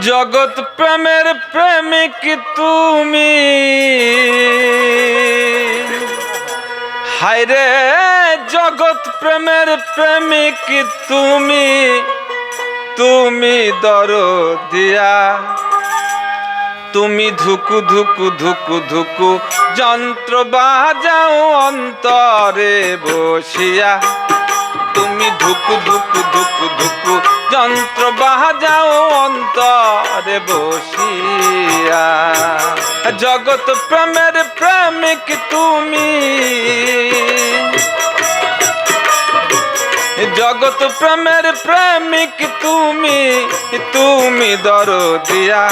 জগৎ প্রেমের প্রেমিক তুমি। হায়রে, জগৎ প্রেমের প্রেমিক তুমি। তুমি দর দিয়া তুমি ধুকু ধুকু ধুকু ধুকু যন্ত্র বাজাও অন্তরে বসিয়া। তুমি ধুকু ধুকু ধুকু ধুকু যন্ত্র বাজাও অন্তরে বসিয়া। জগৎ প্রেমের প্রেমিক তুমি। জগৎ প্রেমের প্রেমিক তুমি। তুমি দরদিয়া।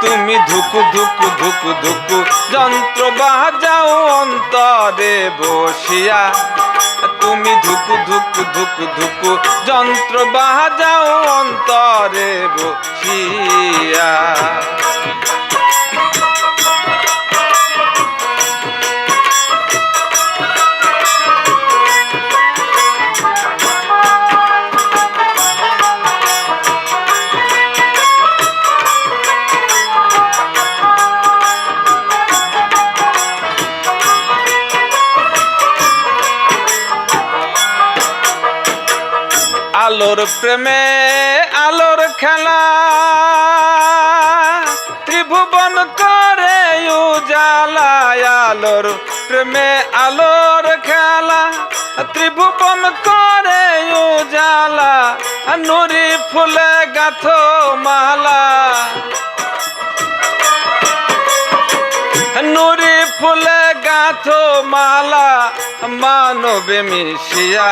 তুমি ধুকু ধুকু ধুকু ধুকু যন্ত্র বাজাও অন্তরে বসিয়া। ধুকু ধুকু ধুকু ধুকু যন্ত্র বাজাও অন্তরে বসিয়া। আলোর প্রেমে, আলোর খেলা। ত্রিভুবন করে উজালা আলোর প্রেমে, আলোর খেলা। ত্রিভুবন করে উজালা, নুরি ফুলে গাথো মালা নুরি ফুলে গাথো মালা মানবে মিশিয়া।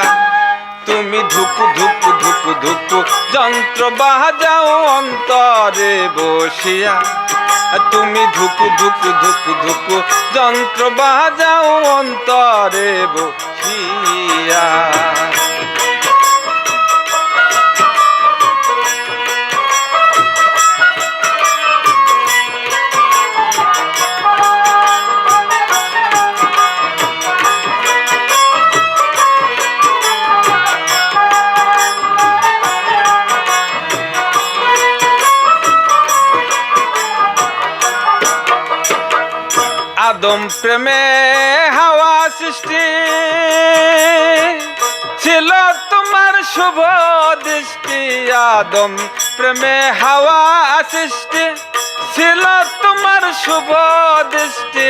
তুমি ধুপ ধুপ ধুপ ধুপ যন্ত্র বাজাও অন্তরে বসিয়া। তুমি ধুপ ধুপু ধুপু ধূপু যন্ত্র বাজাও অন্তরে বসিয়া। আদম প্রেমে হাওয়া সৃষ্টি ছিল তোমার শুভ দৃষ্টি, আদম প্রেমে হাওয়া সৃষ্টি ছিল তোমার শুভ দৃষ্টি,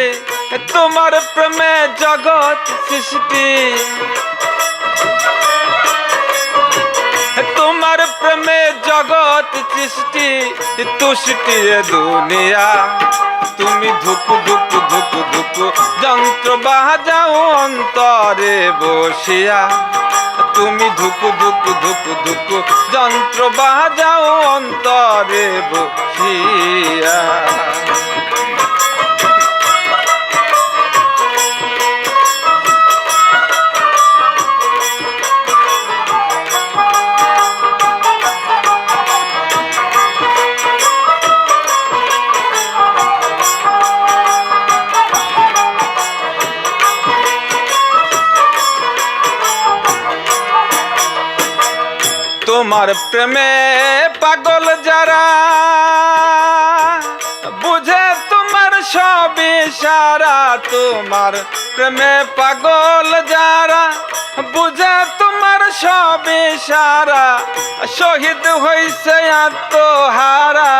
তোমার প্রেমে জগৎ সৃষ্টি। তোমার প্রেমে জগৎ সৃষ্টি, তুষ্টি দুনিয়া, তুমি ধুকু ধুকু অন্তরে বসিয়া তুমি ধুকু ধুকু ধুকু ধুকু যন্ত্র বাজাও অন্তরে বসিয়া। তোমার প্রেমে পাগল যারা, বুঝে তোমার সব সারা তোমার প্রেমে পাগল যারা, বুঝে তোমার সব সারা শহীদ হইছে আত্মহারা।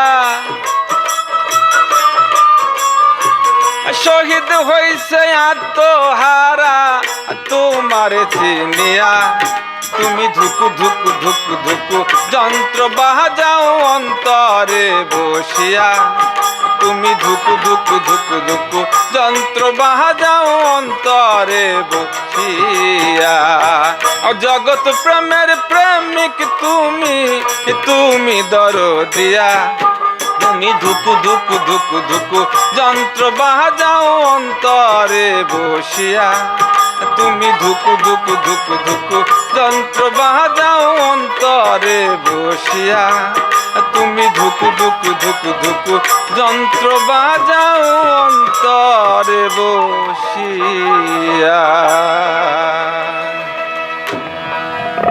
শহীদ হইছে আত্মহারা। তোমার চিনিয়া তুমি ধুকু ধুকু ধুকু ধুকু যন্ত্র বাজাও অন্তরে বসিয়া। তুমি ধুকু ধুকু ধুকু ধুকু যন্ত্র বাজাও অন্তরে বসিয়া। জগৎ প্রেমের প্রেমিক তুমি তুমি দরদিয়া। তুমি ধুকু ধুকু ধুকু ধুকু যন্ত্র বাজাও অন্তরে বসিয়া। তুমি ধুকু ধুকু ধুকু ধুকু যন্ত্র বাজাও অন্তরে বসিয়া। তুমি ধুকু ধুকু ধুক ধুকু যন্ত্র বাজাও অন্তরে বসিয়া।